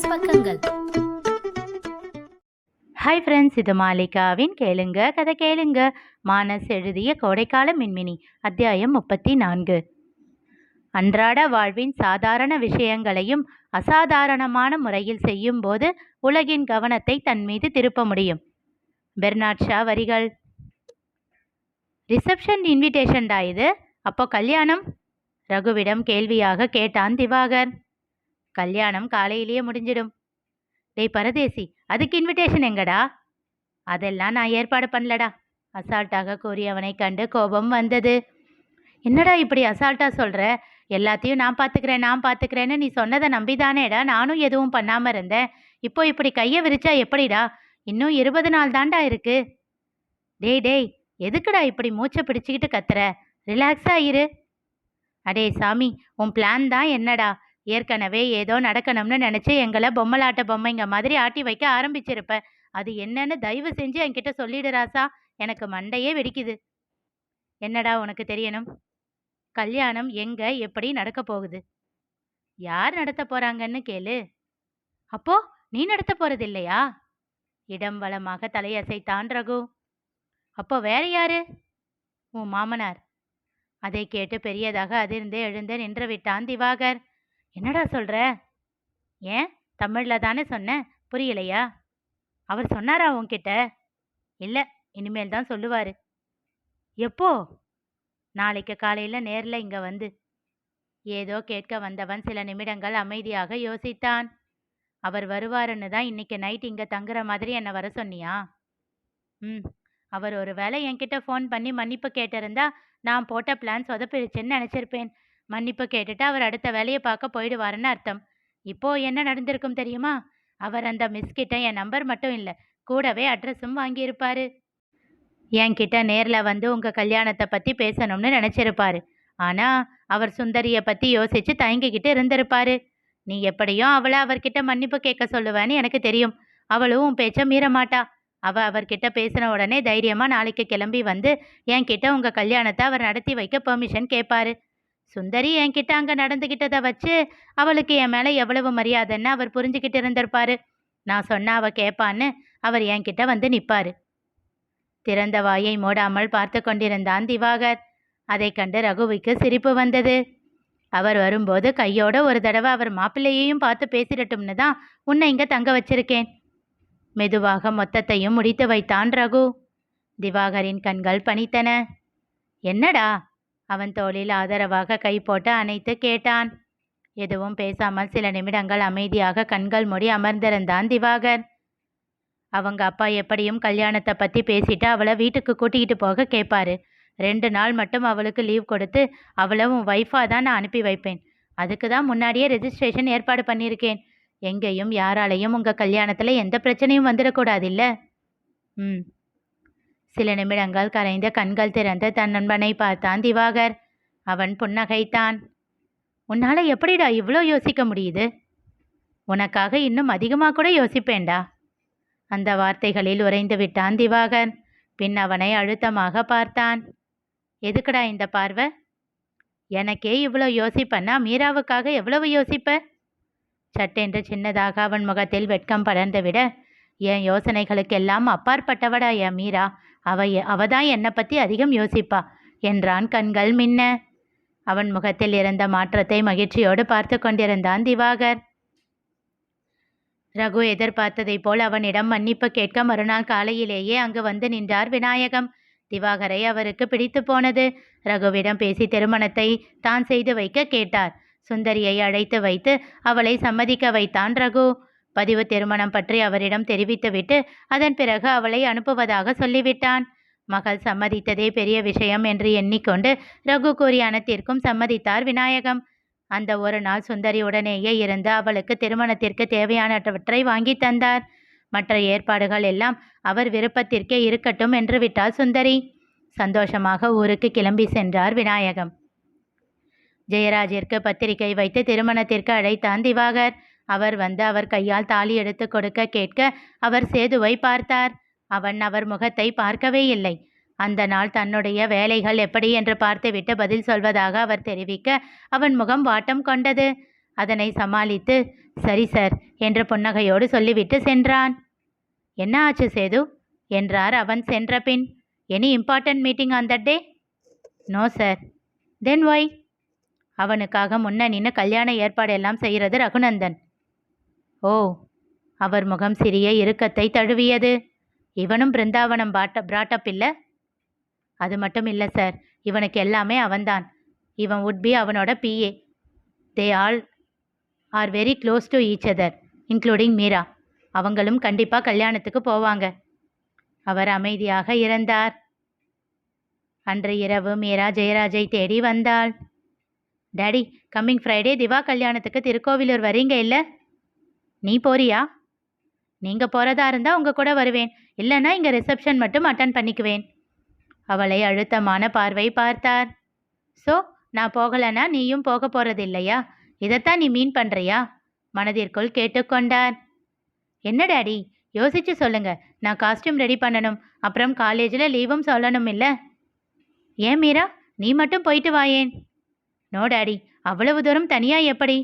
News பக்கங்கள். Hi friends இது மாலிகாவின் கேளுங்க கதை கேளுங்க. மானஸ் எழுதிய கோடைக்கால மின்மினி அத்தியாயம் முப்பத்தி நான்கு அன்றாட வாழ்வின் சாதாரண விஷயங்களையும் அசாதாரணமான முறையில் செய்யும் போது உலகின் கவனத்தை தன் மீது திருப்ப முடியும். பெர்னாட் ஷா வரிகள். ரிசப்ஷன் இன்விடேஷன்டா இது? அப்போ கல்யாணம்? ரகுவிடம் கேள்வியாக கேட்டான் திவாகர். கல்யாணம் காலையிலேயே முடிஞ்சிடும். டேய் பரதேசி அதுக்கு இன்விடேஷன் எங்கடா? அதெல்லாம் நான் ஏற்பாடு பண்ணலடா. அசால்ட்டாக கூறியவனை கண்டு கோபம் வந்தது. என்னடா இப்படி அசால்ட்டாக சொல்கிற எல்லாத்தையும் நான் பார்த்துக்கிறேன் நான் பார்த்துக்கிறேன்னு நீ சொன்னதை நம்பிதானேடா. நானும் எதுவும் பண்ணாமல் இருந்தேன். இப்போ இப்படி கையை விரிச்சா எப்படிடா? இன்னும் இருபது நாள் தாண்டா இருக்கு. டேய் டேய் எதுக்குடா இப்படி மூச்சை பிடிச்சிக்கிட்டு கத்துற? ரிலாக்ஸாக இரு. அடே சாமி உன் பிளான் தான் என்னடா? ஏற்கனவே ஏதோ நடக்கணும்னு நினச்சி எங்களை பொம்மலாட்ட பொம்மைங்க மாதிரி ஆட்டி வைக்க ஆரம்பிச்சிருப்ப. அது என்னன்னு தயவு செஞ்சு என்கிட்ட சொல்லிடு ராசா. எனக்கு மண்டையே வெடிக்குது. என்னடா உனக்கு தெரியணும்? கல்யாணம் எங்க எப்படி நடக்க போகுது? யார் நடத்த போறாங்கன்னு கேளு. அப்போ நீ நடத்த போறது இல்லையா? இடம் வளமாக தலையசைத்தான் ரகு. அப்போ வேற யாரு? உன் மாமனார். அதை கேட்டு பெரியதாக அதிர்ந்து எழுந்து நின்று விட்டான் திவாகர். என்னடா சொல்ற? ஏன்? தமிழில் தானே சொன்னேன் புரியலையா? அவர் சொன்னாரா உன்கிட்ட? இல்லை இனிமேல் தான் சொல்லுவார். எப்போ? நாளைக்கு காலையில் நேரில் இங்கே வந்து. ஏதோ கேட்க வந்தவன் சில நிமிடங்கள் அமைதியாக யோசித்தான். அவர் வருவாருன்னு தான் இன்னைக்கு நைட் இங்கே தங்குற மாதிரி என்னை வர சொன்னியா? ம் அவர் ஒரு வேளை என்கிட்ட ஃபோன் பண்ணி மன்னிப்பு கேட்டிருந்தா நான் போட்ட பிளான் சொதப்பிடுச்சுன்னு நினச்சிருப்பேன். மன்னிப்பு கேட்டுட்டு அவர் அடுத்த வேலையை பார்க்க போயிடுவாருன்னு அர்த்தம். இப்போ என்ன நடந்திருக்கும் தெரியுமா? அவர் அந்த மிஸ்கிட்ட என் நம்பர் மட்டும் இல்லை கூடவே அட்ரஸும் வாங்கியிருப்பாரு. என்கிட்ட நேரில் வந்து உங்கள் கல்யாணத்தை பற்றி பேசணும்னு நினச்சிருப்பாரு. ஆனால் அவர் சுந்தரியை பற்றி யோசித்து தயங்கிக்கிட்டு இருந்திருப்பாரு. நீ எப்படியும் அவளை அவர்கிட்ட மன்னிப்பு கேட்க சொல்லுவேன்னு எனக்கு தெரியும். அவளும் உன் பேச்சை மீற அவ அவர்கிட்ட பேசின உடனே தைரியமாக நாளைக்கு கிளம்பி வந்து என்கிட்ட உங்கள் கல்யாணத்தை அவர் நடத்தி வைக்க பெர்மிஷன் கேட்பாரு. சுந்தரி என்கிட்ட அங்கே நடந்துகிட்டதை வச்சு அவளுக்கு என் மேலே எவ்வளவு மரியாதைன்னு அவர் புரிஞ்சுக்கிட்டு இருந்திருப்பாரு. நான் சொன்ன அவ கேட்பான்னு அவர் என்கிட்ட வந்து நிற்பாரு திறந்த வாயை மூடாமல் பார்த்து கொண்டிருந்தான் திவாகர். அதை கண்டு ரகுவுக்கு சிரிப்பு வந்தது. அவர் வரும்போது கையோட ஒரு தடவை அவர் மாப்பிள்ளையையும் பார்த்து பேசிடட்டும்னு தான் உன்னை இங்க தங்க வச்சிருக்கேன். மெதுவாக மொத்தத்தையும் முடித்து வைத்தான் ரகு. திவாகரின் கண்கள் பணித்தன என்னடா? அவன் தோளில் ஆதரவாக கை போட்டு அணைத்து கேட்டான். எதுவும் பேசாமல் சில நிமிடங்கள் அமைதியாக கண்கள் மூடி அமர்ந்திருந்தான் திவாகர். அவங்க அப்பா எப்படியும் கல்யாணத்தை பற்றி பேசிட்டு அவளை வீட்டுக்கு கூட்டிகிட்டு போக கேட்பாரு ரெண்டு நாள் மட்டும் அவளுக்கு லீவ் கொடுத்து அவளை உன் ஒய்ஃபாக தான் நான் அனுப்பி வைப்பேன். அதுக்கு தான் முன்னாடியே ரெஜிஸ்ட்ரேஷன் ஏற்பாடு பண்ணியிருக்கேன். எங்கேயும் யாராலையும் உங்கள் கல்யாணத்தில் எந்த பிரச்சனையும் வந்துடக்கூடாது இல்லை? ம். சில நிமிடங்கள் கரைந்த கண்கள் திறந்து தன் நண்பனை பார்த்தான் திவாகர். அவன் புன்னகைத்தான். உன்னால எப்படிடா இவ்வளோ யோசிக்க முடியுது? உனக்காக இன்னும் அதிகமாக கூட யோசிப்பேன்டா. அந்த வார்த்தைகளில் உறைந்து விட்டான் திவாகர். பின் அவனை அழுத்தமாக பார்த்தான். எதுக்குடா இந்த பார்வை? எனக்கே இவ்வளோ யோசிப்பன்னா மீராவுக்காக எவ்வளவு யோசிப்ப? சட்டென்று சின்னதாக அவன் முகத்தில் வெட்கம் படர்ந்துவிட என் யோசனைகளுக்கெல்லாம் அப்பாற்பட்டவடா என் மீரா? அவ எ- அவதான் என்னை பற்றி அதிகம் யோசிப்பா என்றான் கண்கள் மின்ன. அவன் முகத்தில் இருந்த மாற்றத்தை மகிழ்ச்சியோடு பார்த்து கொண்டிருந்தான் திவாகர். ரகு எதிர்பார்த்ததைப் போல் அவனிடம் மன்னிப்பு கேட்க மறுநாள் காலையிலேயே அங்கு வந்து நின்றார் விநாயகம். திவாகரை அவருக்கு பிடித்து போனது. ரகுவிடம் பேசி திருமணத்தை தான் செய்து வைக்க கேட்டார். சுந்தரியை அழைத்து வைத்து அவளை சம்மதிக்க வைத்தான் ரகு. பதிவு திருமணம் பற்றி அவரிடம் தெரிவித்துவிட்டு அதன் பிறகு அவளை அனுப்புவதாக சொல்லிவிட்டான். மகள் சம்மதித்ததே பெரிய விஷயம் என்று எண்ணிக்கொண்டு ரகு கூறிய அனைத்திற்கும் சம்மதித்தார் விநாயகம். அந்த ஒரு நாள் சுந்தரி உடனேயே இருந்து அவளுக்கு திருமணத்திற்கு தேவையானவற்றை வாங்கி தந்தார். மற்ற ஏற்பாடுகள் எல்லாம் அவர் விருப்பத்திற்கே இருக்கட்டும் என்று விட்டாள் சுந்தரி. சந்தோஷமாக ஊருக்கு கிளம்பி சென்றார் விநாயகம். ஜெயராஜிற்கு பத்திரிகை வைத்து திருமணத்திற்கு அழைத்தான் திவாகர். அவர் வந்து அவர் கையால் தாலி எடுத்து கொடுக்க கேட்க அவர் சேதுவை பார்த்தார். அவன் அவர் முகத்தை பார்க்கவே இல்லை. அந்த நாள் தன்னுடைய வேலைகள் எப்படி என்று பார்த்துவிட்டு பதில் சொல்வதாக அவர் தெரிவிக்க அவன் முகம் வாட்டம் கொண்டது. அதனை சமாளித்து சரி சார் என்ற புன்னகையோடு சொல்லிவிட்டு சென்றான். என்ன ஆச்சு சேது? என்றார் அவன் சென்ற பின். Any important meeting on that day no sir then why அவனுக்காக முன்னணின்னு கல்யாண ஏற்பாடு எல்லாம் செய்கிறது ரகுநந்தன். ஓ அவர் முகம் சிறிய இறுக்கத்தை தழுவியது. இவனும் பிருந்தாவனம் பாட்ட பிராட்டப் இல்லை? அது மட்டும் இல்லை சார் இவனுக்கு எல்லாமே அவன்தான். இவன் உட் பி அவனோட PA they all are very close to each other including Meera. அவங்களும் கண்டிப்பாக கல்யாணத்துக்கு போவாங்க. அவர் அமைதியாக இறந்தார். அன்று இரவு மீரா ஜெயராஜை தேடி வந்தாள். டேடி கம்மிங் ஃப்ரைடே திவா கல்யாணத்துக்கு திருக்கோவிலூர் வரீங்க இல்லை? நீ போறியா? நீங்கள் போகிறதா இருந்தால் உங்கள் கூட வருவேன். இல்லைன்னா இங்கே ரிசப்ஷன் மட்டும் அட்டன் பண்ணிக்குவேன். அவளை அழுத்தமான பார்வை பார்த்தார். ஸோ நான் போகலைன்னா நீயும் போக போகிறது இல்லையா இதைத்தான் நீ மீன் பண்ணுறியா மனதிற்குள் கேட்டுக்கொண்டார். என்ன டாடி? யோசிச்சு சொல்லுங்க. நான் காஸ்டியூம் ரெடி பண்ணணும். அப்புறம் காலேஜில் லீவும் சொல்லணும் இல்லை? ஏன் மீரா? நீ மட்டும் போயிட்டு வாயேன். No daddy. அவ்வளவு தூரம் தனியா எப்படி?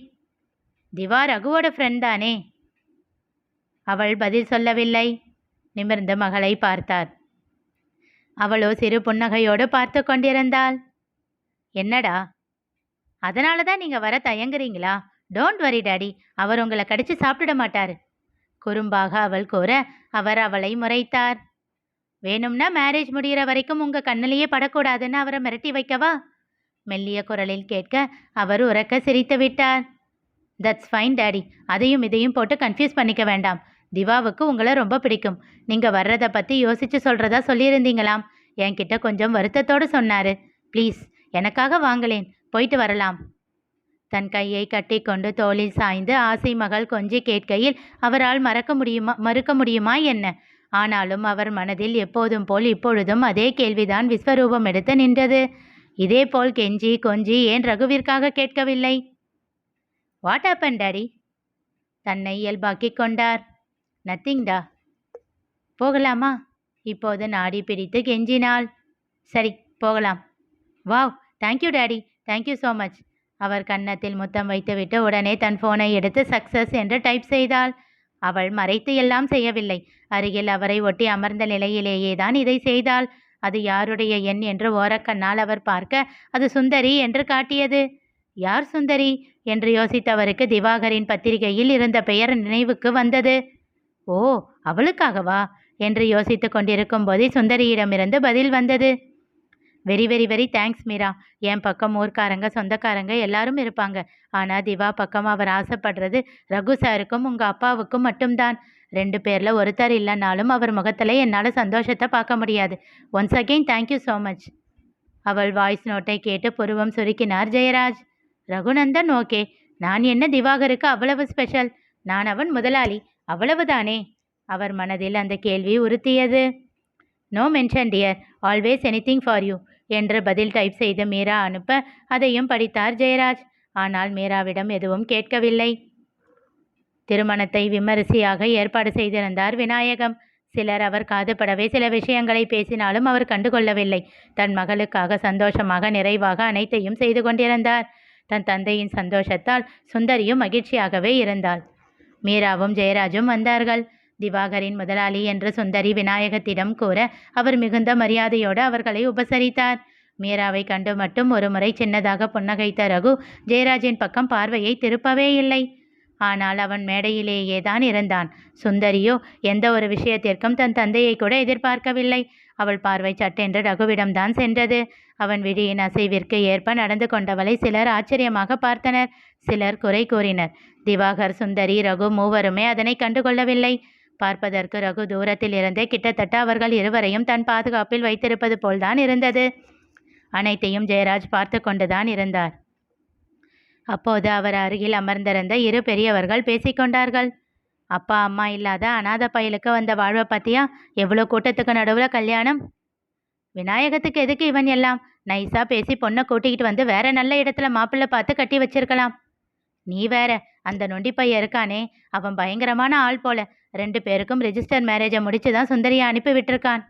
திவா ரகுவோட ஃப்ரெண்ட் தானே? அவள் பதில் சொல்லவில்லை. நிமிர்ந்து மகளை பார்த்தார். அவளோ சிறு புன்னகையோடு பார்த்து கொண்டிருந்தாள். என்னடா? அதனால தான் நீங்கள் வர தயங்குறீங்களா? டோன்ட் வரி டாடி அவர் உங்களை கடிச்சு சாப்பிட்டுட மாட்டார். குறும்பாக அவள் கூற அவர் அவளை முறைத்தார். வேணும்னா மேரேஜ் முடிகிற வரைக்கும் உங்கள் கண்ணிலேயே படக்கூடாதுன்னு அவரை மிரட்டி வைக்கவா? மெல்லிய குரலில் கேட்க அவர் உறக்க சிரித்து விட்டார். தட்ஸ் ஃபைன் டேடி அதையும் இதையும் போட்டு கன்ஃபியூஸ் பண்ணிக்க வேண்டாம். திவாவுக்கு உங்களை ரொம்ப பிடிக்கும். நீங்கள் வர்றதை பற்றி யோசிச்சு சொல்கிறதா சொல்லியிருந்தீங்களாம். என்கிட்ட கொஞ்சம் வருத்தத்தோடு சொன்னார். ப்ளீஸ் எனக்காக வாங்களேன். போயிட்டு வரலாம். தன் கையை கட்டிக்கொண்டு தோளில் சாய்ந்து ஆசை மகள் கொஞ்சி கேட்கையில் அவரால் மறக்க முடியுமா மறுக்க முடியுமா என்ன? ஆனாலும் அவர் மனதில் எப்போதும் போல் இப்பொழுதும் அதே கேள்விதான் விஸ்வரூபம் எடுத்து நின்றது. இதே போல் கெஞ்சி கொஞ்சி ஏன் ரகுவிற்காக கேட்கவில்லை? வாட் ஆப்பன் டாடி தன்னை இயல்பாக்கிக் கொண்டார். நத்திங்டா போகலாமா? இப்போது நாடி பிடித்து கெஞ்சினாள். சரி போகலாம். Wow thank you daddy thank you so much அவர் கன்னத்தில் முத்தம் வைத்துவிட்டு உடனே தன் ஃபோனை எடுத்து சக்சஸ் என்று டைப் செய்தாள். அவள் மறைத்து எல்லாம் செய்யவில்லை. அருகில் அவரை ஒட்டி அமர்ந்த நிலையிலேயே தான் இதை செய்தாள். அது யாருடைய எண் என்று ஓரக்கண்ணால் அவர் பார்க்க அது சுந்தரி என்று காட்டியது. யார் சுந்தரி? என்று யோசித்தவருக்கு திவாகரின் பத்திரிகையில் இருந்த பெயர் நினைவுக்கு வந்தது. ஓ அவளுக்காகவா? என்று யோசித்துக் கொண்டிருக்கும் போதே சுந்தரியிடமிருந்து பதில் வந்தது. Very very very thanks Meera. என் பக்கம் ஊர்க்காரங்க சொந்தக்காரங்க எல்லாரும் இருப்பாங்க. ஆனால் திவா பக்கம் அவர் ஆசைப்படுறது ரகு சாருக்கும் உங்கள் அப்பாவுக்கும் மட்டும்தான். ரெண்டு பேரில் ஒருத்தர் இல்லைனாலும் அவர் முகத்தில் என்னால் சந்தோஷத்தை பார்க்க முடியாது. Once again thank you so much. அவள் வாய்ஸ் நோட்டை கேட்டு புருவம் சுருக்கினார் ஜெயராஜ். ரகுநந்தன் ஓகே. நான் என்ன திவாகருக்கு அவ்வளவு ஸ்பெஷல் நான் அவன் முதலாளி. அவ்வளவுதானே? அவர் மனதில் அந்த கேள்வி உறுத்தியது. No mention dear always anything for you என்று பதில் டைப் செய்து மீரா அனுப்ப அதையும் படித்தார் ஜெயராஜ். ஆனால் மீராவிடம் எதுவும் கேட்கவில்லை. திருமணத்தை விமரிசையாக ஏற்பாடு செய்திருந்தார் விநாயகம். சிலர் அவர் காதுபடவே சில விஷயங்களை பேசினாலும் அவர் கண்டுகொள்ளவில்லை. தன் மகளுக்காக சந்தோஷமாக நிறைவாக அனைத்தையும் செய்து கொண்டிருந்தார். தன் தந்தையின் சந்தோஷத்தால் சுந்தரியும் மகிழ்ச்சியாகவே இருந்தாள். மீராவும் ஜெயராஜும் வந்தார்கள். திவாகரின் முதலாளி என்று சுந்தரி விநாயகத்திடம் கூற அவர் மிகுந்த மரியாதையோடு அவர்களை உபசரித்தார். மீராவை கண்டு மட்டும் ஒருமுறை சின்னதாக புன்னகைத்த ரகு ஜெயராஜின் பக்கம் பார்வையை திருப்பவே இல்லை. ஆனால் அவன் மேடையிலேயே தான் இருந்தான். சுந்தரியோ எந்த ஒரு விஷயத்திற்கும் தன் தந்தையை கூட எதிர்பார்க்கவில்லை. அவள் பார்வை சட்டென்று ரகுவிடம்தான் சென்றது. அவன் விழியின் அசைவிற்கு ஏற்ப நடந்து கொண்டவளை சிலர் ஆச்சரியமாக பார்த்தனர். சிலர் குறை கூறினர். திவாகர் சுந்தரி ரகு மூவருமே அதனை கண்டுகொள்ளவில்லை. பார்ப்பதற்கு ரகு தூரத்தில் இருந்தே கிட்டத்தட்ட அவர்கள் இருவரையும் தன் பாதுகாப்பில் வைத்திருப்பது போல்தான் இருந்தது. அனைத்தையும் ஜெயராஜ் பார்த்து கொண்டுதான் இருந்தார். அப்போது அவர் அருகில் அமர்ந்திருந்த இரு பெரியவர்கள் பேசிக்கொண்டார்கள் அப்பா அம்மா இல்லாத அனாத பயலுக்கு வந்த வாழ்வை பார்த்தியா எவ்வளோ கூட்டத்துக்கு நடுவில் கல்யாணம்? விநாயகத்துக்கு எதுக்கு இவன் எல்லாம்? நைஸாக பேசி பொண்ணை கூட்டிக்கிட்டு வந்து வேற நல்ல இடத்துல மாப்பிள்ளை பார்த்து கட்டி வச்சிருக்கலாம். நீ வேற அந்த நொண்டி பையன் இருக்கானே. அவன் பயங்கரமான ஆள் போல. ரெண்டு பேருக்கும் ரெஜிஸ்டர் மேரேஜை முடிச்சு தான் சுந்தரியை அனுப்பி விட்டுருக்கான்.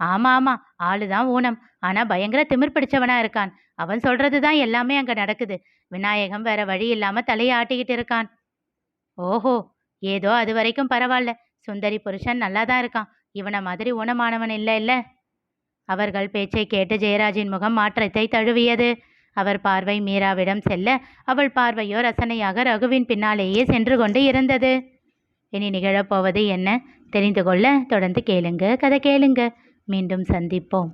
ஆமாம் ஆமாம் ஆளு தான் ஊனம். ஆனால் பயங்கர திமிர் பிடிச்சவனாக இருக்கான். அவன் சொல்கிறது தான் எல்லாமே அங்கே நடக்குது. விநாயகம் வேற வழி இல்லாமல் தலையை ஆட்டிக்கிட்டு இருக்கான். ஓஹோ ஏதோ அது வரைக்கும் பரவாயில்ல சுந்தரி புருஷன் நல்லா தான் இருக்கான். இவனை மாதிரி ஊனமானவன் இல்லை இல்லை. அவர்கள் பேச்சை கேட்டு ஜெயராஜின் முகம் மாற்றத்தை தழுவியது. அவர் பார்வை மீராவிடம் செல்ல அவள் பார்வையோ ரசனையாக ரகுவின் பின்னாலேயே சென்று கொண்டு இருந்தது. இனி நிகழப்போவது என்ன? தெரிந்து கொள்ள தொடர்ந்து கேளுங்க கதை கேளுங்க. மீண்டும் சந்திப்போம்.